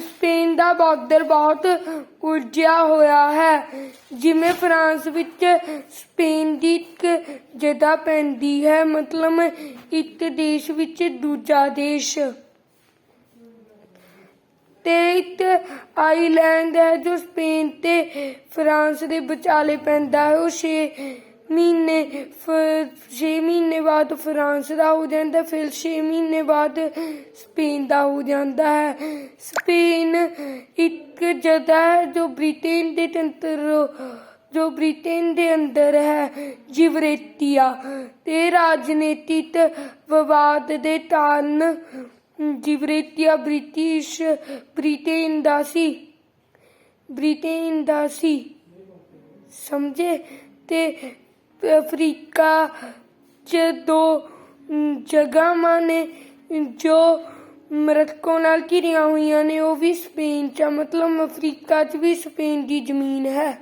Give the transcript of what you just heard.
Spain ਦਾ border ਬਹੁਤ ਉਲਝਿਆ ਹੋਇਆ ਹੈ। ਜਿਵੇਂ ਫਰਾਂਸ ਵਿੱਚ ਸਪੇਨ ਦੀ ਇੱਕ ਜਗ੍ਹਾ ਪੈਂਦੀ ਹੈ, ਮਤਲਬ ਇੱਕ ਦੇਸ਼ ਵਿੱਚ ਦੂਜਾ ਦੇਸ਼। ਤੇ ਇੱਕ ਆਈਲੈਂਡ ਹੈ ਜੋ ਸਪੇਨ ਤੇ ਫਰਾਂਸ ਦੇ ਵਿਚਾਲੇ ਪੈਂਦਾ ਹੈ। ਉਹ 6 6 ਮਹੀਨੇ ਬਾਅਦ ਫਰਾਂਸ ਦਾ ਹੋ ਜਾਂਦਾ, ਫਿਰ 6 ਮਹੀਨੇ ਬਾਅਦ ਸਪੇਨ ਦਾ ਹੋ ਜਾਂਦਾ ਹੈ। ਸਪੇਨ ਇੱਕ ਜਗ੍ਹਾ ਜੋ ਬ੍ਰਿਟੇਨ ਦੇ ਤੰਤਰ, ਜੋ ਬ੍ਰਿਟੇਨ ਦੇ ਅੰਦਰ ਹੈ, ਜਿਵਰੇਤੀਆ ਤੇ ਰਾਜਨੀਤਿਕ ਵਿਵਾਦ ਦੇ ਕਾਰਨ ਜਿਵਰੇਤੀਆ ਬ੍ਰਿਟਿਸ਼, ਬ੍ਰਿਟੇਨ ਦਾ ਸੀ। ਬ੍ਰਿਟੇਨ ਦਾ ਸੀ। ਸਮਝੇ? ਤੇ ਅਫਰੀਕਾ ਚ ਦੋ ਜਗ੍ਹਾਵਾਂ ਨੇ ਜੋ ਮਰਕੋ ਨਾਲ ਘਿਰੀਆਂ ਹੋਈਆਂ ਨੇ, ਉਹ ਵੀ ਸਪੇਨ ਚ ਮਤਲਬ ਅਫਰੀਕਾ ਚ ਵੀ ਸਪੇਨ ਦੀ ਜ਼ਮੀਨ ਹੈ।